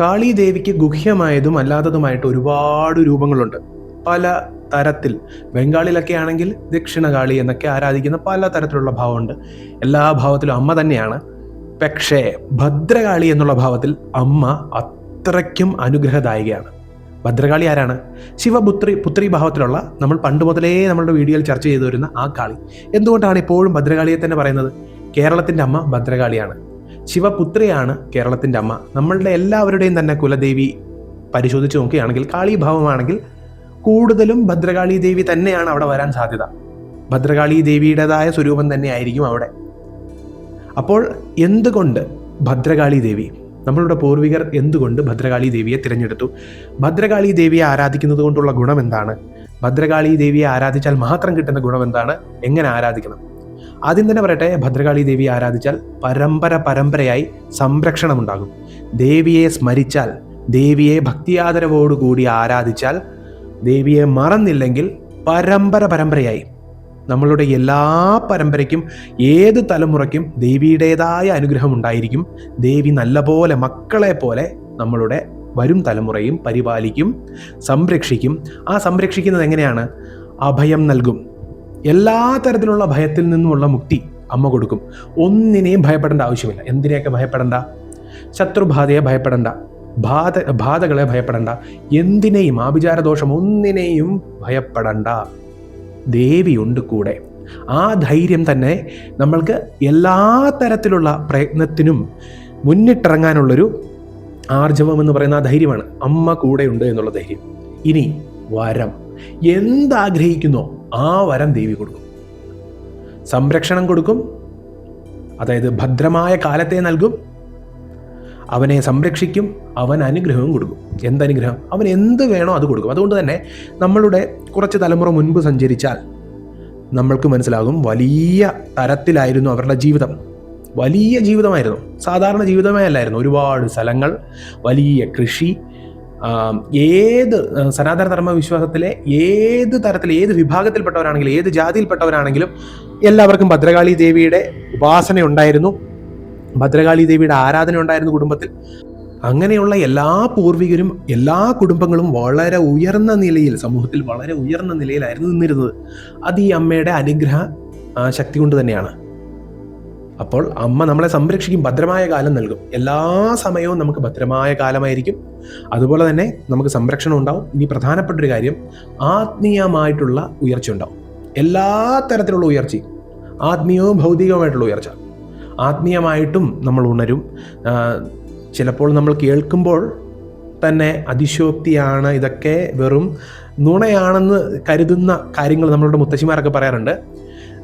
കാളി ദേവിക്ക് ഗുഹ്യമായതും അല്ലാത്തതുമായിട്ട് ഒരുപാട് രൂപങ്ങളുണ്ട്. പല തരത്തിൽ. ബംഗാളിലൊക്കെ ആണെങ്കിൽ ദക്ഷിണകാളി എന്നൊക്കെ ആരാധിക്കുന്ന പല തരത്തിലുള്ള ഭാവമുണ്ട്. എല്ലാ ഭാവത്തിലും അമ്മ തന്നെയാണ്. പക്ഷേ ഭദ്രകാളി എന്നുള്ള ഭാവത്തിൽ അമ്മ അത്രയ്ക്കും അനുഗ്രഹദായികയാണ്. ഭദ്രകാളി ആരാണ്? ശിവപുത്രി പുത്രി ഭാവത്തിലുള്ള നമ്മൾ പണ്ട് മുതലേ നമ്മളുടെ വീഡിയോയിൽ ചർച്ച ചെയ്തു വരുന്ന ആ കാളി. എന്തുകൊണ്ടാണ് ഇപ്പോഴും ഭദ്രകാളിയെ തന്നെ പറയുന്നത്? കേരളത്തിന്റെ അമ്മ ഭദ്രകാളിയാണ്. ശിവപുത്രിയാണ് കേരളത്തിന്റെ അമ്മ. നമ്മളുടെ എല്ലാവരുടെയും തന്നെ കുലദേവി പരിശോധിച്ച് നോക്കുകയാണെങ്കിൽ കാളീഭാവമാണെങ്കിൽ കൂടുതലും ഭദ്രകാളി ദേവി തന്നെയാണ് അവിടെ വരാൻ സാധ്യത. ഭദ്രകാളി ദേവിയുടേതായ സ്വരൂപം തന്നെ ആയിരിക്കും അവിടെ. അപ്പോൾ എന്തുകൊണ്ട് ഭദ്രകാളി ദേവി? നമ്മളുടെ പൂർവികർ എന്തുകൊണ്ട് ഭദ്രകാളി ദേവിയെ തിരഞ്ഞെടുത്തു? ഭദ്രകാളി ദേവിയെ ആരാധിക്കുന്നത് കൊണ്ടുള്ള ഗുണം എന്താണ്? ഭദ്രകാളി ദേവിയെ ആരാധിച്ചാൽ മാത്രം കിട്ടുന്ന ഗുണം എന്താണ്? എങ്ങനെ ആരാധിക്കണം? ആദ്യം തന്നെ പറയട്ടെ ഭദ്രകാളി ദേവിയെ ആരാധിച്ചാൽ പരമ്പര പരമ്പരയായി സംരക്ഷണം ഉണ്ടാകും ദേവിയെ സ്മരിച്ചാൽ ദേവിയെ ഭക്തിയാദരവോടുകൂടി ആരാധിച്ചാൽ ദേവിയെ മറന്നില്ലെങ്കിൽ പരമ്പര പരമ്പരയായി. നമ്മളുടെ എല്ലാ പരമ്പരയ്ക്കും ഏത് തലമുറയ്ക്കും ദേവിയുടേതായ അനുഗ്രഹം ഉണ്ടായിരിക്കും. ദേവി നല്ലപോലെ മക്കളെ പോലെ നമ്മളുടെ വരും തലമുറയും പരിപാലിക്കും സംരക്ഷിക്കും. ആ സംരക്ഷിക്കുന്നത് എങ്ങനെയാണ്? അഭയം നൽകും. എല്ലാ തരത്തിലുള്ള ഭയത്തിൽ നിന്നുമുള്ള മുക്തി അമ്മ കൊടുക്കും. ഒന്നിനെയും ഭയപ്പെടേണ്ട ആവശ്യമില്ല. എന്തിനെയൊക്കെ ഭയപ്പെടേണ്ട? ശത്രുബാധയെ ഭയപ്പെടേണ്ട. ബാധ ബാധകളെ ഭയപ്പെടേണ്ട. എന്തിനേയും ആഭിചാരദോഷം ഒന്നിനെയും ഭയപ്പെടണ്ട. ദേവിയുണ്ട് കൂടെ. ആ ധൈര്യം തന്നെ നമ്മൾക്ക് എല്ലാ തരത്തിലുള്ള പ്രയത്നത്തിനും മുന്നിട്ടിറങ്ങാനുള്ളൊരു ആർജവം എന്ന് പറയുന്ന ആ ധൈര്യമാണ്. അമ്മ കൂടെയുണ്ട് എന്നുള്ള ധൈര്യം. ഇനി വരം. എന്താഗ്രഹിക്കുന്നോ? ആ വരം ദേവി കൊടുക്കും. സംരക്ഷണം കൊടുക്കും. അതായത് ഭദ്രമായ കാലത്തെ നൽകും. അവനെ സംരക്ഷിക്കും. അവൻ അനുഗ്രഹവും കൊടുക്കും. എന്തനുഗ്രഹം? അവൻ എന്ത് വേണോ അത് കൊടുക്കും. അതുകൊണ്ട് തന്നെ നമ്മളുടെ കുറച്ച് തലമുറ മുൻപ് സഞ്ചരിച്ചാൽ നമ്മൾക്ക് മനസ്സിലാകും വലിയ തരത്തിലായിരുന്നു അവരുടെ ജീവിതം. വലിയ ജീവിതമായിരുന്നു. സാധാരണ ജീവിതമേ അല്ലായിരുന്നു. ഒരുപാട് സ്ഥലങ്ങൾ വലിയ കൃഷി ഏത് സനാതന ധർമ്മ വിശ്വാസത്തിലെ ഏത് തരത്തിൽ ഏത് വിഭാഗത്തിൽപ്പെട്ടവരാണെങ്കിലും ഏത് ജാതിയിൽപ്പെട്ടവരാണെങ്കിലും എല്ലാവർക്കും ഭദ്രകാളി ദേവിയുടെ ഉപാസന ഉണ്ടായിരുന്നു ഭദ്രകാളി ദേവിയുടെ ആരാധന ഉണ്ടായിരുന്നു കുടുംബത്തിൽ. അങ്ങനെയുള്ള എല്ലാ പൂർവികരും എല്ലാ കുടുംബങ്ങളും വളരെ ഉയർന്ന നിലയിൽ സമൂഹത്തിൽ വളരെ ഉയർന്ന നിലയിലായിരുന്നു നിന്നിരുന്നത്. അത് ഈ അമ്മയുടെ അനുഗ്രഹ ശക്തി കൊണ്ട് തന്നെയാണ്. അപ്പോൾ അമ്മ നമ്മളെ സംരക്ഷിക്കും ഭദ്രമായ കാലം നൽകും. എല്ലാ സമയവും നമുക്ക് ഭദ്രമായ കാലമായിരിക്കും. അതുപോലെ തന്നെ നമുക്ക് സംരക്ഷണം ഉണ്ടാവും. ഇനി പ്രധാനപ്പെട്ട ഒരു കാര്യം ആത്മീയമായിട്ടുള്ള ഉയർച്ച ഉണ്ടാവും. എല്ലാ തരത്തിലുള്ള ഉയർച്ചയും ആത്മീയവും ഭൗതികവുമായിട്ടുള്ള ഉയർച്ച. ആത്മീയമായിട്ടും നമ്മൾ ഉണരും. ചിലപ്പോൾ നമ്മൾ കേൾക്കുമ്പോൾ തന്നെ അതിശോക്തിയാണ് ഇതൊക്കെ വെറും നുണയാണെന്ന് കരുതുന്ന കാര്യങ്ങൾ നമ്മളുടെ മുത്തശ്ശിമാരൊക്കെ പറയാറുണ്ട്.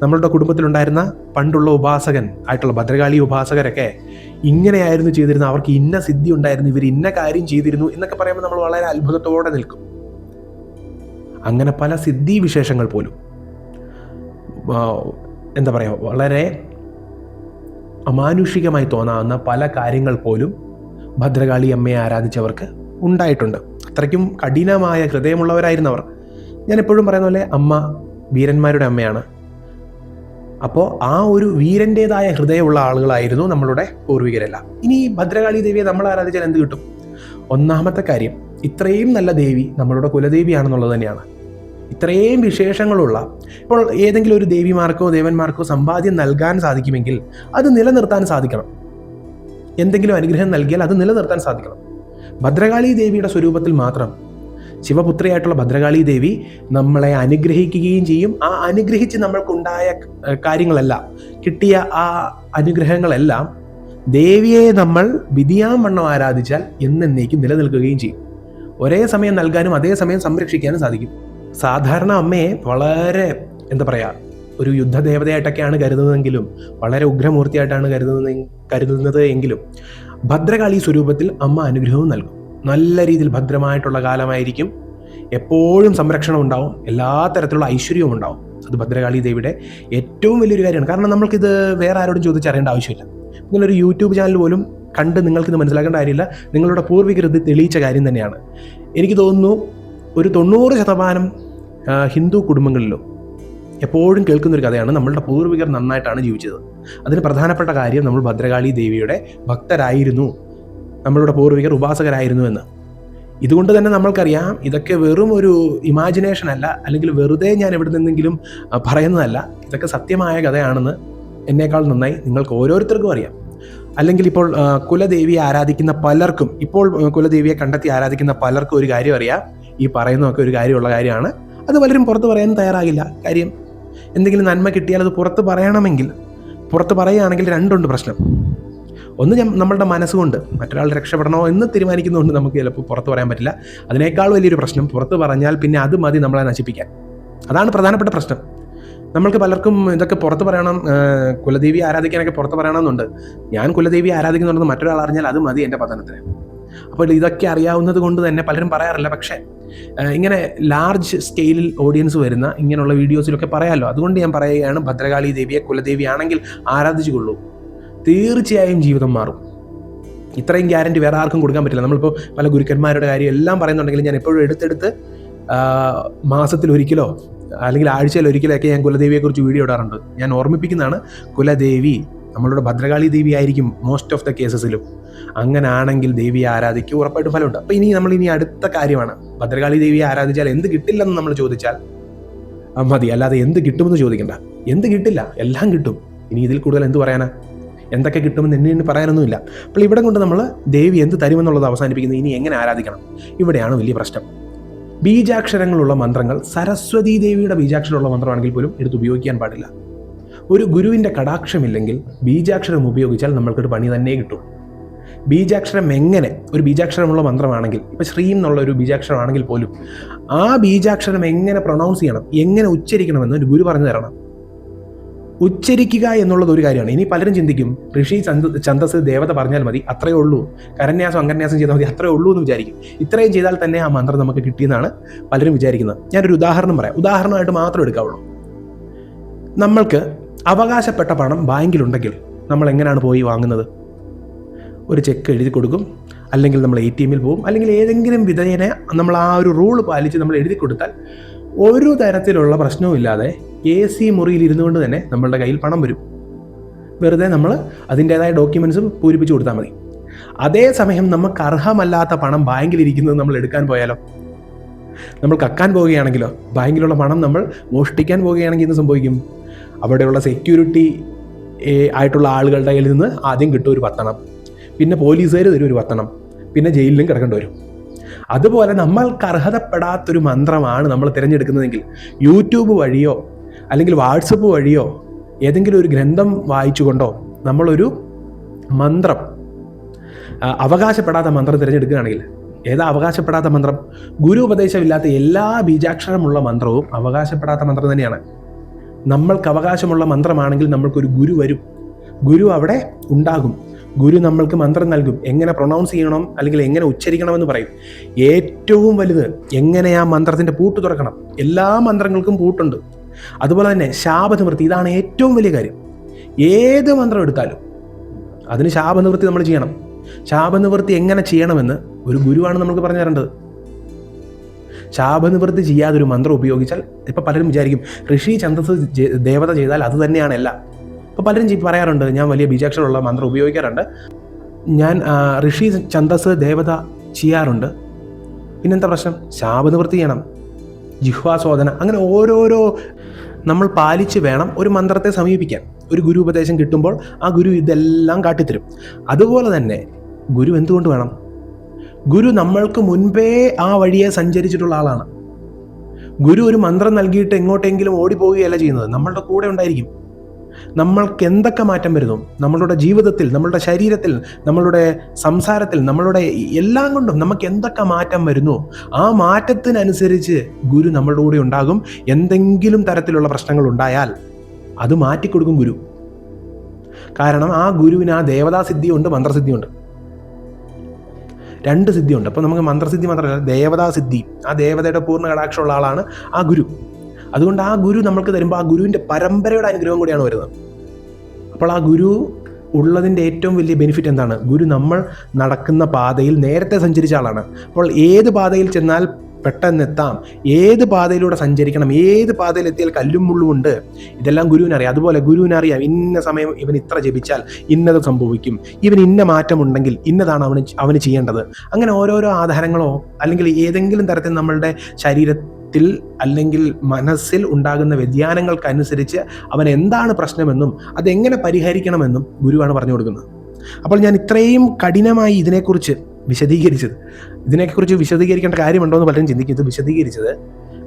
നമ്മളുടെ കുടുംബത്തിലുണ്ടായിരുന്ന പണ്ടുള്ള ഉപാസകൻ ആയിട്ടുള്ള ഭദ്രകാളി ഉപാസകരൊക്കെ ഇങ്ങനെയായിരുന്നു ചെയ്തിരുന്നത്. അവർക്ക് ഇന്ന സിദ്ധി ഉണ്ടായിരുന്നു ഇവർ ഇന്ന കാര്യം ചെയ്തിരുന്നു എന്നൊക്കെ പറയുമ്പോൾ നമ്മൾ വളരെ അത്ഭുതത്തോടെ നിൽക്കും. അങ്ങനെ പല സിദ്ധി വിശേഷങ്ങൾ പോലും. എന്താ പറയുക വളരെ അമാനുഷികമായി തോന്നാവുന്ന പല കാര്യങ്ങൾ പോലും ഭദ്രകാളി അമ്മയെ ആരാധിച്ചവർക്ക് ഉണ്ടായിട്ടുണ്ട്. അത്രയ്ക്കും കഠിനമായ ഹൃദയമുള്ളവരായിരുന്നു അവർ. ഞാൻ എപ്പോഴും പറയുന്ന പോലെ അമ്മ വീരന്മാരുടെ അമ്മയാണ്. അപ്പോൾ ആ ഒരു വീരന്റെതായ ഹൃദയമുള്ള ആളുകളായിരുന്നു നമ്മളുടെ പൂർവികരെല്ലാം. ഇനി ഭദ്രകാളി ദേവിയെ നമ്മൾ ആരാധിച്ചാൽ എന്ത് കിട്ടും? ഒന്നാമത്തെ കാര്യം ഇത്രയും നല്ല ദേവി നമ്മളുടെ കുലദേവിയാണെന്നുള്ളത് തന്നെയാണ്. ഇത്രയും വിശേഷങ്ങളുള്ള ഇപ്പോൾ ഏതെങ്കിലും ഒരു ദേവിമാർക്കോ ദേവന്മാർക്കോ സമ്പാദ്യം നൽകാൻ സാധിക്കുമെങ്കിൽ അത് നിലനിർത്താൻ സാധിക്കണം. എന്തെങ്കിലും അനുഗ്രഹം നൽകിയാൽ അത് നിലനിർത്താൻ സാധിക്കണം. ഭദ്രകാളി ദേവിയുടെ സ്വരൂപത്തിൽ മാത്രം ശിവപുത്രിയായിട്ടുള്ള ഭദ്രകാളി ദേവി നമ്മളെ അനുഗ്രഹിക്കുകയും ചെയ്യും. ആ അനുഗ്രഹിച്ച് നമ്മൾക്കുണ്ടായ കാര്യങ്ങളെല്ലാം കിട്ടിയ ആ അനുഗ്രഹങ്ങളെല്ലാം ദേവിയെ നമ്മൾ വിധിയാം വണ്ണം ആരാധിച്ചാൽ എന്നേക്കും നിലനിൽക്കുകയും ചെയ്യും. ഒരേ സമയം നൽകാനും അതേ സമയം സംരക്ഷിക്കാനും സാധിക്കും. സാധാരണ അമ്മയെ വളരെ എന്താ പറയുക ഒരു യുദ്ധദേവതയായിട്ടൊക്കെയാണ് കരുതുന്നതെങ്കിലും വളരെ ഉഗ്രമൂർത്തിയായിട്ടാണ് കരുതുന്നത് കരുതുന്നത് എങ്കിലും ഭദ്രകാളി സ്വരൂപത്തിൽ അമ്മ അനുഗ്രഹവും നൽകും. നല്ല രീതിയിൽ ഭദ്രമായിട്ടുള്ള കാലമായിരിക്കും. എപ്പോഴും സംരക്ഷണം ഉണ്ടാവും. എല്ലാ തരത്തിലുള്ള ഐശ്വര്യവും ഉണ്ടാവും. അത് ഭദ്രകാളി ദേവിയുടെ ഏറ്റവും വലിയൊരു കാര്യമാണ്. കാരണം നമ്മൾക്കിത് വേറെ ആരോടും ചോദിച്ചറിയേണ്ട ആവശ്യമില്ല. നിങ്ങളൊരു യൂട്യൂബ് ചാനൽ പോലും കണ്ട് നിങ്ങൾക്കിത് മനസ്സിലാക്കേണ്ട കാര്യമില്ല. നിങ്ങളുടെ പൂർവികർ ഇത് തെളിയിച്ച കാര്യം തന്നെയാണ്. എനിക്ക് തോന്നുന്നു ഒരു തൊണ്ണൂറ് ശതമാനം ഹിന്ദു കുടുംബങ്ങളിലും എപ്പോഴും കേൾക്കുന്നൊരു കഥയാണ് നമ്മളുടെ പൂർവികർ നന്നായിട്ടാണ് ജീവിച്ചത്. അതിന് പ്രധാനപ്പെട്ട കാര്യം നമ്മൾ ഭദ്രകാളി ദേവിയുടെ ഭക്തരായിരുന്നു. നമ്മളുടെ പൂർവികർ ഉപാസകരായിരുന്നു എന്ന് ഇതുകൊണ്ട് തന്നെ നമ്മൾക്കറിയാം ഇതൊക്കെ വെറും ഒരു ഇമാജിനേഷൻ അല്ല അല്ലെങ്കിൽ വെറുതെ ഞാൻ എവിടെ നിന്നെങ്കിലും പറയുന്നതല്ല. ഇതൊക്കെ സത്യമായ കഥയാണെന്ന് എന്നേക്കാൾ നന്നായി നിങ്ങൾക്ക് ഓരോരുത്തർക്കും അറിയാം. അല്ലെങ്കിൽ ഇപ്പോൾ കുലദേവിയെ ആരാധിക്കുന്ന പലർക്കും ഇപ്പോൾ കുലദേവിയെ കണ്ടെത്തി ആരാധിക്കുന്ന പലർക്കും ഒരു കാര്യം അറിയാം. ഈ പറയുന്നതൊക്കെ ഒരു കാര്യമുള്ള കാര്യമാണ്. അത് പലരും പുറത്ത് പറയാൻ തയ്യാറാകില്ല. കാര്യം എന്തെങ്കിലും നന്മ കിട്ടിയാൽ അത് പുറത്ത് പറയണമെങ്കിൽ പുറത്ത് പറയുകയാണെങ്കിൽ രണ്ടുണ്ട് പ്രശ്നം. ഒന്ന് നമ്മളുടെ മനസ്സുകൊണ്ട് മറ്റൊരാൾ രക്ഷപ്പെടണോ എന്ന് തീരുമാനിക്കുന്നതുകൊണ്ട് നമുക്ക് ചിലപ്പോൾ പുറത്ത് പറയാൻ പറ്റില്ല. അതിനേക്കാൾ വലിയൊരു പ്രശ്നം പുറത്ത് പറഞ്ഞാൽ പിന്നെ അത് മതി നമ്മളെ നശിപ്പിക്കാൻ. അതാണ് പ്രധാനപ്പെട്ട പ്രശ്നം. നമ്മൾക്ക് പലർക്കും ഇതൊക്കെ പുറത്ത് പറയണം കുലദേവി ആരാധിക്കാനൊക്കെ പുറത്ത് പറയണമെന്നുണ്ട്. ഞാൻ കുലദേവി ആരാധിക്കുന്നുണ്ടെന്ന് മറ്റൊരാൾ അറിഞ്ഞാൽ അത് മതി എന്റെ പതനത്തിന്. അപ്പോൾ ഇതൊക്കെ അറിയാവുന്നത് കൊണ്ട് തന്നെ പലരും പറയാറില്ല. പക്ഷേ ഇങ്ങനെ ലാർജ് സ്കെയിലിൽ ഓഡിയൻസ് വരുന്ന ഇങ്ങനെയുള്ള വീഡിയോസിലൊക്കെ പറയാമല്ലോ അതുകൊണ്ട് ഞാൻ പറയുകയാണ് ഭദ്രകാളി ദേവിയെ കുലദേവി ആണെങ്കിൽ ആരാധിച്ചുകൊള്ളൂ. തീർച്ചയായും ജീവിതം മാറും. ഇത്രയും ഗ്യാരണ്ടി വേറെ ആർക്കും കൊടുക്കാൻ പറ്റില്ല. നമ്മളിപ്പോൾ പല ഗുരുക്കന്മാരുടെ കാര്യം എല്ലാം പറയുന്നുണ്ടെങ്കിലും ഞാൻ എപ്പോഴും എടുത്തെടുത്ത് മാസത്തിൽ ഒരിക്കലോ അല്ലെങ്കിൽ ആഴ്ചയിൽ ഒരിക്കലൊക്കെ ഞാൻ കുലദേവിയെക്കുറിച്ച് വീഡിയോ ഇടാറുണ്ട്. ഞാൻ ഓർമ്മിപ്പിക്കുന്നതാണ് കുലദേവി നമ്മളുടെ ഭദ്രകാളി ദേവി ആയിരിക്കും മോസ്റ്റ് ഓഫ് ദ കേസസിലും അങ്ങനെ ആണെങ്കിൽ ദേവിയെ ആരാധിക്കുക ഉറപ്പായിട്ടും ഫലമുണ്ട്. അപ്പോൾ ഇനി നമ്മൾ ഇനി അടുത്ത കാര്യമാണ്. ഭദ്രകാളി ദേവിയെ ആരാധിച്ചാൽ എന്ത് കിട്ടില്ലെന്ന് നമ്മൾ ചോദിച്ചാൽ മതി. അല്ലാതെ എന്ത് കിട്ടുമെന്ന് ചോദിക്കണ്ട. എന്ത് കിട്ടില്ല എല്ലാം കിട്ടും. ഇനി ഇതിൽ കൂടുതൽ എന്ത് പറയാനാ? എന്തൊക്കെ കിട്ടുമെന്ന് എന്നെ ഇനി പറയാനൊന്നുമില്ല. അപ്പോൾ ഇവിടെ കൊണ്ട് നമ്മൾ ദേവി എന്ത് തരുമെന്നുള്ളത് അവസാനിപ്പിക്കുന്നത് ഇനി എങ്ങനെ ആരാധിക്കണം? ഇവിടെയാണ് വലിയ പ്രശ്നം. ബീജാക്ഷരങ്ങളുള്ള മന്ത്രങ്ങൾ സരസ്വതി ദേവിയുടെ ബീജാക്ഷരമുള്ള മന്ത്രമാണെങ്കിൽ പോലും എടുത്ത് ഉപയോഗിക്കാൻ പാടില്ല. ഒരു ഗുരുവിന്റെ കടാക്ഷമില്ലെങ്കിൽ ബീജാക്ഷരം ഉപയോഗിച്ചാൽ നമ്മൾക്കൊരു പണി തന്നെ കിട്ടും. ബീജാക്ഷരം എങ്ങനെ ഒരു ബീജാക്ഷരമുള്ള മന്ത്രമാണെങ്കിൽ ഇപ്പം ശ്രീം എന്നുള്ള ഒരു ബീജാക്ഷരമാണെങ്കിൽ പോലും ആ ബീജാക്ഷരം എങ്ങനെ പ്രൊണൗൺസ് ചെയ്യണം എങ്ങനെ ഉച്ചരിക്കണമെന്ന് ഒരു ഗുരു പറഞ്ഞു തരണം. ഉച്ചരിക്കുക എന്നുള്ളത് ഒരു കാര്യമാണ്. ഇനി പലരും ചിന്തിക്കും ഋഷി ഛന്തസ് ദേവത പറഞ്ഞാൽ മതി അത്രയേ ഉള്ളൂ. കരന്യാസം അങ്കന്യാസം ചെയ്താൽ മതി അത്രയേ ഉള്ളൂ എന്ന് വിചാരിക്കും. ഇത്രയും ചെയ്താൽ തന്നെ ആ മന്ത്രം നമുക്ക് കിട്ടിയെന്നാണ് പലരും വിചാരിക്കുന്നത്. ഞാനൊരു ഉദാഹരണം പറയാം. ഉദാഹരണമായിട്ട് മാത്രം എടുക്കാവുള്ളൂ. നമ്മൾക്ക് അവകാശപ്പെട്ട പണം ബാങ്കിലുണ്ടെങ്കിൽ നമ്മൾ എങ്ങനെയാണ് പോയി വാങ്ങുന്നത്? ഒരു ചെക്ക് എഴുതി കൊടുക്കും അല്ലെങ്കിൽ നമ്മൾ എ ടി എമ്മിൽ പോകും അല്ലെങ്കിൽ ഏതെങ്കിലും വിധേയനെ നമ്മൾ ആ ഒരു റൂൾ പാലിച്ച് നമ്മൾ എഴുതി കൊടുത്താൽ ഒരു തരത്തിലുള്ള പ്രശ്നവും ഇല്ലാതെ എ സി മുറിയിൽ ഇരുന്നുകൊണ്ട് തന്നെ നമ്മളുടെ കയ്യിൽ പണം വരും. വെറുതെ നമ്മൾ അതിന്റേതായ ഡോക്യുമെൻസും പൂരിപ്പിച്ച് കൊടുത്താൽ മതി. അതേസമയം നമുക്ക് അർഹമല്ലാത്ത പണം ബാങ്കിൽ ഇരിക്കുന്നത് നമ്മൾ എടുക്കാൻ പോയാലോ? നമ്മൾ കക്കാൻ പോവുകയാണെങ്കിലോ? ബാങ്കിലുള്ള പണം നമ്മൾ മോഷ്ടിക്കാൻ പോവുകയാണെങ്കിൽ എന്ത് സംഭവിക്കും? അവിടെയുള്ള സെക്യൂരിറ്റി ആയിട്ടുള്ള ആളുകളുടെ കയ്യിൽ നിന്ന് ആദ്യം കിട്ടും ഒരു പത്തണം. പിന്നെ പോലീസുകാർ തരും ഒരു പത്തണം. പിന്നെ ജയിലിലും കിടക്കേണ്ടി വരും. അതുപോലെ നമ്മൾക്ക് അർഹതപ്പെടാത്തൊരു മന്ത്രമാണ് നമ്മൾ തിരഞ്ഞെടുക്കുന്നതെങ്കിൽ യൂട്യൂബ് വഴിയോ അല്ലെങ്കിൽ വാട്സപ്പ് വഴിയോ ഏതെങ്കിലും ഒരു ഗ്രന്ഥം വായിച്ചുകൊണ്ടോ നമ്മളൊരു മന്ത്രം അവകാശപ്പെടാത്ത മന്ത്രം തിരഞ്ഞെടുക്കുകയാണെങ്കിൽ ഏതാ അവകാശപ്പെടാത്ത മന്ത്രം? ഗുരു ഉപദേശമില്ലാത്ത എല്ലാ ബീജാക്ഷരമുള്ള മന്ത്രവും അവകാശപ്പെടാത്ത മന്ത്രം തന്നെയാണ്. നമ്മൾക്ക് അവകാശമുള്ള മന്ത്രമാണെങ്കിൽ നമ്മൾക്കൊരു ഗുരു വരും. ഗുരു അവിടെ ഉണ്ടാകും. ഗുരു നമ്മൾക്ക് മന്ത്രം നൽകും. എങ്ങനെ പ്രൊണൗൺസ് ചെയ്യണം അല്ലെങ്കിൽ എങ്ങനെ ഉച്ചരിക്കണമെന്ന് പറയും. ഏറ്റവും വലുത് എങ്ങനെ ആ മന്ത്രത്തിന്റെ പൂട്ട് തുറക്കണം? എല്ലാ മന്ത്രങ്ങൾക്കും പൂട്ടുണ്ട്. അതുപോലെ തന്നെ ശാപനിവൃത്തി ഇതാണ് ഏറ്റവും വലിയ കാര്യം. ഏത് മന്ത്രം എടുത്താലും അതിന് ശാപനിവൃത്തി നമ്മൾ ചെയ്യണം. ശാപനിവൃത്തി എങ്ങനെ ചെയ്യണമെന്ന് ഒരു ഗുരുവാണ് നമുക്ക് പറഞ്ഞു തരേണ്ടത്. ശാപനിവൃത്തി ചെയ്യാതെ ഒരു മന്ത്രം ഉപയോഗിച്ചാൽ ഇപ്പം പലരും വിചാരിക്കും ഋഷി ചന്ദസ് ദേവത ചെയ്താൽ അത് തന്നെയാണ് എല്ലാം. ഇപ്പോൾ പലരും പറയാറുണ്ട് ഞാൻ വലിയ ബീജാക്ഷരമുള്ള മന്ത്രം ഉപയോഗിക്കാറുണ്ട്. ഞാൻ ഋഷി ചന്ദസ് ദേവത ചെയ്യാറുണ്ട്. പിന്നെന്താ പ്രശ്നം? ശാപനിവൃത്തി ചെയ്യണം. ജിഹ്വാസ്വാദന അങ്ങനെ ഓരോരോ നമ്മൾ പാലിച്ച് വേണം ഒരു മന്ത്രത്തെ സമീപിക്കാൻ. ഒരു ഗുരു ഉപദേശം കിട്ടുമ്പോൾ ആ ഗുരു ഇതെല്ലാം കാട്ടിത്തരും. അതുപോലെ തന്നെ ഗുരു എന്തുകൊണ്ട് വേണം? ഗുരു നമ്മൾക്ക് മുൻപേ ആ വഴിയെ സഞ്ചരിച്ചിട്ടുള്ള ആളാണ്. ഗുരു ഒരു മന്ത്രം നൽകിയിട്ട് എങ്ങോട്ടെങ്കിലും ഓടിപ്പോവുകയല്ല ചെയ്യുന്നത്. നമ്മളുടെ കൂടെ ഉണ്ടായിരിക്കും. നമ്മൾക്ക് എന്തൊക്കെ മാറ്റം വരുന്നു? നമ്മളുടെ ജീവിതത്തിൽ നമ്മളുടെ ശരീരത്തിൽ നമ്മളുടെ സംസാരത്തിൽ നമ്മളുടെ എല്ലാം കൊണ്ടും നമുക്ക് എന്തൊക്കെ മാറ്റം വരുന്നു? ആ മാറ്റത്തിനനുസരിച്ച് ഗുരു നമ്മളുടെ കൂടെ ഉണ്ടാകും. എന്തെങ്കിലും തരത്തിലുള്ള പ്രശ്നങ്ങൾ ഉണ്ടായാൽ അത് മാറ്റിക്കൊടുക്കും ഗുരു. കാരണം ആ ഗുരുവിന് ആ ദേവതാസിദ്ധിയുണ്ട് മന്ത്രസിദ്ധിയുണ്ട്. രണ്ട് സിദ്ധിയുണ്ട്. അപ്പോൾ നമുക്ക് മന്ത്രസിദ്ധി മാത്രമല്ല ദേവതാസിദ്ധി. ആ ദേവതയുടെ പൂർണ കടാക്ഷമുള്ള ആളാണ് ആ ഗുരു. അതുകൊണ്ട് ആ ഗുരു നമ്മൾക്ക് തരുമ്പോൾ ആ ഗുരുവിന്റെ പരമ്പരയുടെ അനുഗ്രഹം കൂടിയാണ് വരുന്നത്. അപ്പോൾ ആ ഗുരു ഉള്ളതിന്റെ ഏറ്റവും വലിയ ബെനിഫിറ്റ് എന്താണ്? ഗുരു നമ്മൾ നടക്കുന്ന പാതയിൽ നേരത്തെ സഞ്ചരിച്ച ആളാണ്. അപ്പോൾ ഏത് പാതയിൽ ചെന്നാൽ പെട്ടെന്നെത്താം ഏത് പാതയിലൂടെ സഞ്ചരിക്കണം? ഏത് പാതയിൽ എത്തിയാൽ കല്ലും മുള്ളും ഉണ്ട്? ഇതെല്ലാം ഗുരുവിനറിയാം. അതുപോലെ ഗുരുവിനറിയാം ഇന്ന സമയം ഇവൻ ഇത്ര ജപിച്ചാൽ ഇന്നത് സംഭവിക്കും. ഇവൻ ഇന്ന മാറ്റമുണ്ടെങ്കിൽ ഇന്നതാണ് അവന് അവന് ചെയ്യേണ്ടത്. അങ്ങനെ ഓരോരോ ആധാരങ്ങളോ അല്ലെങ്കിൽ ഏതെങ്കിലും തരത്തിൽ നമ്മളുടെ ശരീരത്തിൽ അല്ലെങ്കിൽ മനസ്സിൽ ഉണ്ടാകുന്ന വ്യതിയാനങ്ങൾക്കനുസരിച്ച് അവൻ എന്താണ് പ്രശ്നമെന്നും അതെങ്ങനെ പരിഹരിക്കണമെന്നും ഗുരുവാണ് പറഞ്ഞു കൊടുക്കുന്നത്. അപ്പോൾ ഞാൻ ഇത്രയും കഠിനമായി ഇതിനെക്കുറിച്ച് വിശദീകരിച്ചത് ഇതിനെക്കുറിച്ച് വിശദീകരിക്കേണ്ട കാര്യമുണ്ടോ എന്ന് പലരും ചിന്തിക്കുന്നത് വിശദീകരിച്ചത്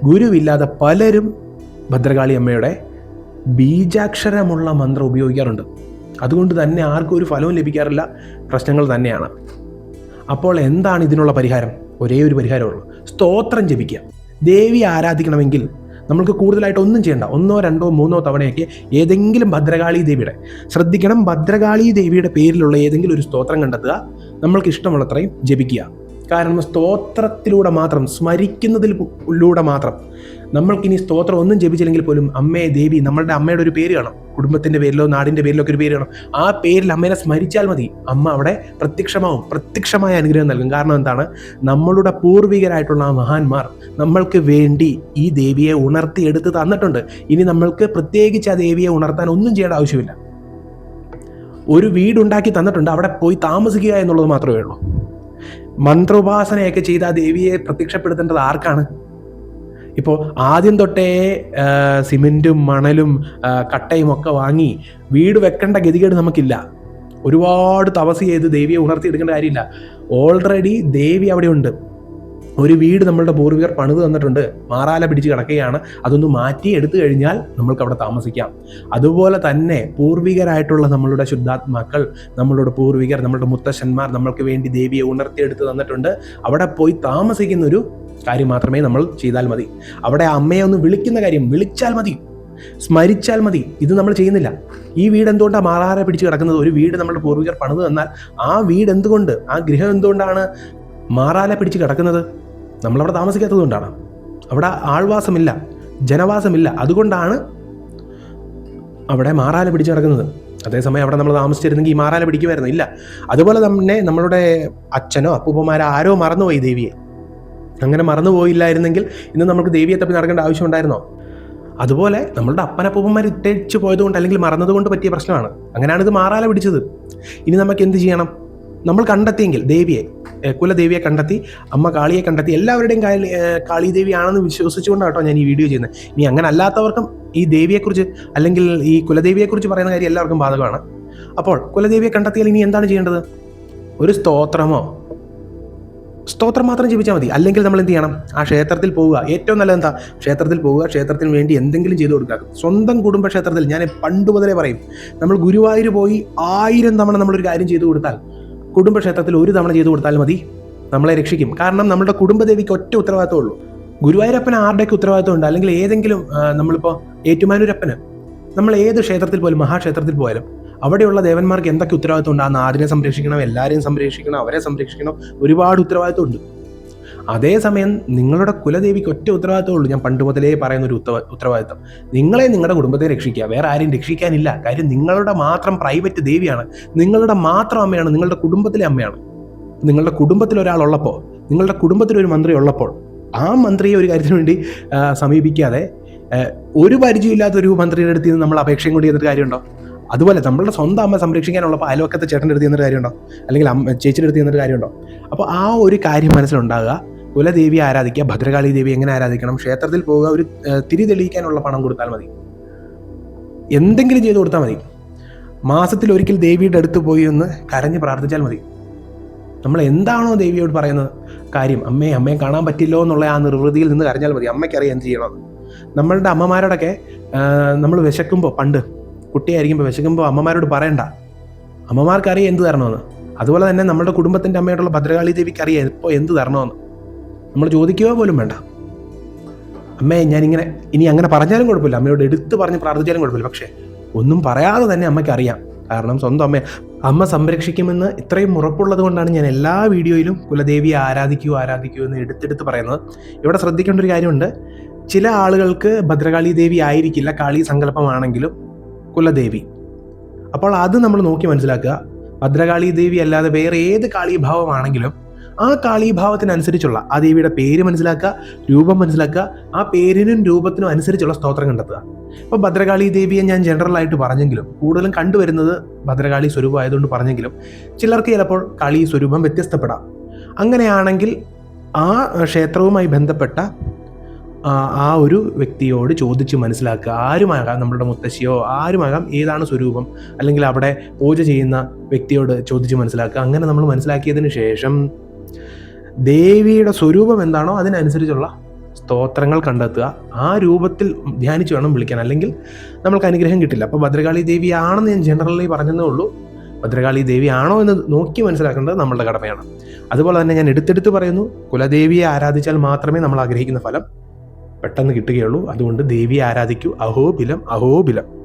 ഗുരുവില്ലാതെ പലരും ഭദ്രകാളി അമ്മയുടെ ബീജാക്ഷരമുള്ള മന്ത്രം ഉപയോഗിക്കാറുണ്ട്. അതുകൊണ്ട് തന്നെ ആർക്കും ഒരു ഫലവും ലഭിക്കാറില്ല പ്രശ്നങ്ങൾ തന്നെയാണ്. അപ്പോൾ എന്താണ് ഇതിനുള്ള പരിഹാരം? ഒരേ ഒരു പരിഹാരമുള്ളൂ സ്തോത്രം ജപിക്കുക. ദേവി ആരാധിക്കണമെങ്കിൽ നമ്മൾക്ക് കൂടുതലായിട്ട് ഒന്നും ചെയ്യണ്ട. ഒന്നോ രണ്ടോ മൂന്നോ തവണയൊക്കെ ഏതെങ്കിലും ഭദ്രകാളി ദേവിയുടെ ശ്രദ്ധിക്കണം ഭദ്രകാളി ദേവിയുടെ പേരിലുള്ള ഏതെങ്കിലും ഒരു സ്തോത്രം കണ്ടെത്തുക. നമ്മൾക്ക് ഇഷ്ടമുള്ളത്രയും ജപിക്കുക. കാരണം സ്തോത്രത്തിലൂടെ മാത്രം സ്മരിക്കുന്നതിലൂടെ മാത്രം നമ്മൾക്കിനി സ്തോത്രം ഒന്നും ജപിച്ചില്ലെങ്കിൽ പോലും അമ്മയെ ദേവി നമ്മളുടെ അമ്മയുടെ ഒരു പേര് കാണും. കുടുംബത്തിന്റെ പേരിലോ നാടിന്റെ പേരിലോ ഒക്കെ ഒരു പേര് കാണും. ആ പേരിൽ അമ്മേനെ സ്മരിച്ചാൽ മതി. അമ്മ അവിടെ പ്രത്യക്ഷമാവും. പ്രത്യക്ഷമായ അനുഗ്രഹം നൽകും. കാരണം എന്താണ്? നമ്മളുടെ പൂർവികരായിട്ടുള്ള ആ മഹാന്മാർ നമ്മൾക്ക് വേണ്ടി ഈ ദേവിയെ ഉണർത്തിയെടുത്ത് തന്നിട്ടുണ്ട്. ഇനി നമ്മൾക്ക് പ്രത്യേകിച്ച് ആ ദേവിയെ ഉണർത്താൻ ഒന്നും ചെയ്യേണ്ട ആവശ്യമില്ല. ഒരു വീടുണ്ടാക്കി തന്നിട്ടുണ്ട്. അവിടെ പോയി താമസിക്കുക എന്നുള്ളത് മാത്രമേ ഉള്ളൂ. മന്ത്രോപാസനയൊക്കെ ചെയ്ത് ആ ദേവിയെ പ്രത്യക്ഷപ്പെടുത്തേണ്ടത് ആർക്കാണ്? ഇപ്പോൾ ആദ്യം തൊട്ടേ സിമെന്റും മണലും കട്ടയും ഒക്കെ വാങ്ങി വീട് വെക്കേണ്ട ഗതികേട് നമുക്കില്ല. ഒരുപാട് തപസ് ചെയ്ത് ദേവിയെ ഉണർത്തിയെടുക്കേണ്ട കാര്യമില്ല. ഓൾറെഡി ദേവി അവിടെ ഉണ്ട് ഒരു വീട് നമ്മളുടെ പൂർവികർ പണിത് തന്നിട്ടുണ്ട്. മാറാല പിടിച്ച് കിടക്കുകയാണ്. അതൊന്ന് മാറ്റി എടുത്തു കഴിഞ്ഞാൽ നമ്മൾക്ക് അവിടെ താമസിക്കാം. അതുപോലെ തന്നെ പൂർവികരായിട്ടുള്ള നമ്മളുടെ ശുദ്ധാത്മാക്കൾ നമ്മളുടെ പൂർവികർ നമ്മളുടെ മുത്തശ്ശന്മാർ നമ്മൾക്ക് വേണ്ടി ദേവിയെ ഉണർത്തിയെടുത്ത് തന്നിട്ടുണ്ട്. അവിടെ പോയി താമസിക്കുന്ന ഒരു കാര്യം മാത്രമേ നമ്മൾ ചെയ്താൽ മതി. അവിടെ അമ്മയെ ഒന്ന് വിളിക്കുന്ന കാര്യം വിളിച്ചാൽ മതി. സ്മരിച്ചാൽ മതി. ഇത് നമ്മൾ ചെയ്യുന്നില്ല. ഈ വീട് എന്തുകൊണ്ടാണ് മാറാറെ പിടിച്ച് കിടക്കുന്നത്? ഒരു വീട് നമ്മുടെ പൂർവികർ പണിത് തന്നാൽ ആ വീട് എന്തുകൊണ്ട്? ആ ഗൃഹം എന്തുകൊണ്ടാണ് മാറാല പിടിച്ച് കിടക്കുന്നത് നമ്മളവിടെ താമസിക്കാത്തത് കൊണ്ടാണ് അവിടെ ആൾവാസമില്ല ജനവാസമില്ല. അതുകൊണ്ടാണ് അവിടെ മാറാല പിടിച്ച് കിടക്കുന്നത്. അതേസമയം അവിടെ നമ്മൾ താമസിച്ചിരുന്നെങ്കിൽ ഈ മാറാല പിടിക്കുമായിരുന്നു. ഇല്ല അതുപോലെ തന്നെ നമ്മളുടെ അച്ഛനോ അപ്പൂപ്പന്മാരോ ആരോ മറന്നുപോയി ദേവിയെ. അങ്ങനെ മറന്നുപോയില്ലായിരുന്നെങ്കിൽ ഇന്ന് നമുക്ക് ദേവിയെ തപ്പി നടക്കേണ്ട ആവശ്യമുണ്ടായിരുന്നോ അതുപോലെ നമ്മളുടെ അപ്പനപ്പൂപ്പന്മാർ ഇട്ടേച്ച് പോയതുകൊണ്ട് അല്ലെങ്കിൽ മറന്നതുകൊണ്ട് പറ്റിയ പ്രശ്നമാണ്. അങ്ങനെയാണ് ഇത് മാറാല പിടിച്ചത്. ഇനി നമുക്ക് എന്ത് ചെയ്യണം? നമ്മൾ കണ്ടെത്തിയെങ്കിൽ ദേവിയെ കുലദേവിയെ കണ്ടെത്തി അമ്മ കാളിയെ കണ്ടെത്തി എല്ലാവരുടെയും കാളി കാളിദേവിയാണെന്ന് വിശ്വസിച്ചുകൊണ്ടാണ് കേട്ടോ ഞാൻ ഈ വീഡിയോ ചെയ്യുന്നത്. ഇനി അങ്ങനെ അല്ലാത്തവർക്കും ഈ ദേവിയെക്കുറിച്ച് അല്ലെങ്കിൽ ഈ കുലദേവിയെക്കുറിച്ച് പറയുന്ന കാര്യം എല്ലാവർക്കും ബാധകമാണ്. അപ്പോൾ കുലദേവിയെ കണ്ടെത്തിയാൽ ഇനി എന്താണ് ചെയ്യേണ്ടത്? ഒരു സ്തോത്രമോ? സ്തോത്രം മാത്രം ജപിച്ചാൽ മതി. അല്ലെങ്കിൽ നമ്മൾ എന്ത് ചെയ്യണം? ആ ക്ഷേത്രത്തിൽ പോവുക. ഏറ്റവും നല്ലത് എന്താ? ക്ഷേത്രത്തിൽ പോവുക. ക്ഷേത്രത്തിന് വേണ്ടി എന്തെങ്കിലും ചെയ്തു കൊടുക്കുക. സ്വന്തം കുടുംബ ക്ഷേത്രത്തിൽ ഞാൻ പണ്ട് മുതലേ പറയും നമ്മൾ ഗുരുവായൂർ പോയി ആയിരം തവണ നമ്മളൊരു കാര്യം ചെയ്തു കൊടുത്താൽ കുടുംബക്ഷേത്രത്തിൽ ഒരു തവണ ചെയ്തു കൊടുത്താൽ മതി. നമ്മളെ രക്ഷിക്കും. കാരണം നമ്മുടെ കുടുംബദേവിക്ക് ഒറ്റ ഉത്തരവാദിത്തമേ ഉള്ളൂ. ഗുരുവായൂരപ്പന് ആരുടെയൊക്കെ ഉത്തരവാദിത്വം ഉണ്ട് അല്ലെങ്കിൽ ഏതെങ്കിലും നമ്മളിപ്പോൾ ഏറ്റുമാനൂരപ്പന്. നമ്മൾ ഏത് ക്ഷേത്രത്തിൽ പോലും മഹാക്ഷേത്രത്തിൽ പോയാലും അവിടെയുള്ള ദേവന്മാർക്ക് എന്തൊക്കെ ഉത്തരവാദിത്വം ഉണ്ട് ആ നാടിനെ സംരക്ഷിക്കണം എല്ലാവരെയും സംരക്ഷിക്കണം അവരെ സംരക്ഷിക്കണം. ഒരുപാട് ഉത്തരവാദിത്വം ഉണ്ട് അതേസമയം നിങ്ങളുടെ കുലദേവിക്ക് ഒറ്റ ഉത്തരവാദിത്തമേ ഉള്ളൂ. ഞാൻ പണ്ട് മുതലേ പറയുന്ന ഒരു ഉത്തര ഉത്തരവാദിത്തം. നിങ്ങളെ നിങ്ങളുടെ കുടുംബത്തെ രക്ഷിക്കുക. വേറെ ആരെയും രക്ഷിക്കാനില്ല. കാര്യം നിങ്ങളുടെ മാത്രം പ്രൈവറ്റ് ദേവിയാണ്. നിങ്ങളുടെ മാത്രം അമ്മയാണ്. നിങ്ങളുടെ കുടുംബത്തിലെ അമ്മയാണ്. നിങ്ങളുടെ കുടുംബത്തിൽ ഒരാളുള്ളപ്പോൾ നിങ്ങളുടെ കുടുംബത്തിൽ ഒരു മന്ത്രി ഉള്ളപ്പോൾ ആ മന്ത്രിയെ ഒരു കാര്യത്തിന് വേണ്ടി സമീപിക്കാതെ ഒരു പരിചയമില്ലാത്ത ഒരു മന്ത്രിയുടെ അടുത്ത് നിന്ന് നമ്മൾ അപേക്ഷയും കൊണ്ട് ചെയ്തിട്ട് കാര്യമുണ്ടോ? അതുപോലെ നമ്മളുടെ സ്വന്തം അമ്മ സംരക്ഷിക്കാനുള്ളപ്പോൾ അയൽവക്കത്തെ ചേട്ടന്റെ അടുത്ത് ചെന്നിട്ട് കാര്യമുണ്ടോ? അല്ലെങ്കിൽ അമ്മ ചേച്ചിയുടെ അടുത്ത് ചെന്നിട്ട് കാര്യമുണ്ടോ? അപ്പോൾ ആ ഒരു കാര്യം മനസ്സിലുണ്ടാകുക. കുലദേവി ആരാധിക്കുക ഭദ്രകാളി ദേവി എങ്ങനെ ആരാധിക്കണം ക്ഷേത്രത്തിൽ പോവുക ഒരു തിരി തെളിയിക്കാനുള്ള പണം കൊടുത്താൽ മതി. എന്തെങ്കിലും ചെയ്തു കൊടുത്താൽ മതി. മാസത്തിൽ ഒരിക്കൽ ദേവിയുടെ അടുത്ത് പോയി ഒന്ന് കരഞ്ഞ് പ്രാർത്ഥിച്ചാൽ മതി. നമ്മൾ എന്താണോ ദേവിയോട് പറയുന്നത്? കാര്യം അമ്മയെ അമ്മയെ കാണാൻ പറ്റില്ലോ എന്നുള്ള ആ നിർവൃതിയിൽ നിന്ന് കരഞ്ഞാൽ മതി. അമ്മയ്ക്കറിയാം എന്ത് ചെയ്യണം നമ്മളുടെ അമ്മമാരോടൊക്കെ നമ്മൾ വിശക്കുമ്പോൾ പണ്ട് കുട്ടിയായിരിക്കുമ്പോൾ വിശക്കുമ്പോൾ അമ്മമാരോട് പറയണ്ട. അമ്മമാർക്കറിയാം എന്ത് തരണമെന്ന്. അതുപോലെ തന്നെ നമ്മുടെ കുടുംബത്തിന്റെ അമ്മയോടുള്ള ഭദ്രകാളി ദേവിക്ക് അറിയാം ഇപ്പോൾ എന്ത് തരണമെന്ന്. നമ്മൾ ചോദിക്കുക പോലും വേണ്ട. അമ്മേ ഞാനിങ്ങനെ ഇനി അങ്ങനെ പറഞ്ഞാലും കുഴപ്പമില്ല. അമ്മയോട് എടുത്ത് പറഞ്ഞ് പ്രാർത്ഥിച്ചാലും കുഴപ്പമില്ല. പക്ഷേ ഒന്നും പറയാതെ തന്നെ അമ്മയ്ക്ക് അറിയാം. കാരണം സ്വന്തം അമ്മ അമ്മ സംരക്ഷിക്കുമെന്ന് ഇത്രയും ഉറപ്പുള്ളത് കൊണ്ടാണ് ഞാൻ എല്ലാ വീഡിയോയിലും കുലദേവിയെ ആരാധിക്കൂ ആരാധിക്കൂ എന്ന് എടുത്തെടുത്ത് പറയുന്നത്. ഇവിടെ ശ്രദ്ധിക്കേണ്ട ഒരു കാര്യമുണ്ട്. ചില ആളുകൾക്ക് ഭദ്രകാളി ദേവി ആയിരിക്കില്ല. കാളി സങ്കല്പമാണെങ്കിലും കുലദേവി. അപ്പോൾ അത് നമ്മൾ നോക്കി മനസ്സിലാക്കുക. ഭദ്രകാളി ദേവി അല്ലാതെ വേറെ ഏത് കാളീഭാവമാണെങ്കിലും ആ കാളീഭാവത്തിനനുസരിച്ചുള്ള ആ ദേവിയുടെ പേര് മനസ്സിലാക്കുക രൂപം മനസ്സിലാക്കുക ആ പേരിനും രൂപത്തിനും അനുസരിച്ചുള്ള സ്തോത്രം കണ്ടെത്തുക. അപ്പോൾ ഭദ്രകാളി ദേവിയെ ഞാൻ ജനറൽ ആയിട്ട് പറഞ്ഞെങ്കിലും കൂടുതലും കണ്ടുവരുന്നത് ഭദ്രകാളി സ്വരൂപം ആയതുകൊണ്ട് പറഞ്ഞെങ്കിലും ചിലർക്ക് ചിലപ്പോൾ കാളി സ്വരൂപം വ്യത്യസ്തപ്പെടാം. അങ്ങനെയാണെങ്കിൽ ആ ക്ഷേത്രവുമായി ബന്ധപ്പെട്ട ആ ഒരു വ്യക്തിയോട് ചോദിച്ച് മനസ്സിലാക്കുക. ആരുമാകാം നമ്മളുടെ മുത്തശ്ശിയോ ആരുമാകാം ഏതാണ് സ്വരൂപം? അല്ലെങ്കിൽ അവിടെ പൂജ ചെയ്യുന്ന വ്യക്തിയോട് ചോദിച്ച് മനസ്സിലാക്കുക. അങ്ങനെ നമ്മൾ മനസ്സിലാക്കിയതിന് ശേഷം ദേവിയുടെ സ്വരൂപം എന്താണോ അതിനനുസരിച്ചുള്ള സ്തോത്രങ്ങൾ കണ്ടെത്തുക. ആ രൂപത്തിൽ ധ്യാനിച്ചു വേണം വിളിക്കാൻ. അല്ലെങ്കിൽ നമ്മൾക്ക് അനുഗ്രഹം കിട്ടില്ല. അപ്പോൾ ഭദ്രകാളി ദേവി ആണെന്ന് ഞാൻ ജനറലി പറഞ്ഞതേ ഉള്ളൂ. ഭദ്രകാളി ദേവി ആണോ എന്ന് നോക്കി മനസ്സിലാക്കേണ്ടത് നമ്മളുടെ കടമയാണ്. അതുപോലെ തന്നെ ഞാൻ എടുത്തെടുത്ത് പറയുന്നു. കുലദേവിയെ ആരാധിച്ചാൽ മാത്രമേ നമ്മൾ ആഗ്രഹിക്കുന്ന ഫലം പെട്ടെന്ന് കിട്ടുകയുള്ളൂ. അതുകൊണ്ട് ദേവിയെ ആരാധിക്കൂ. അഹോബിലം അഹോബിലം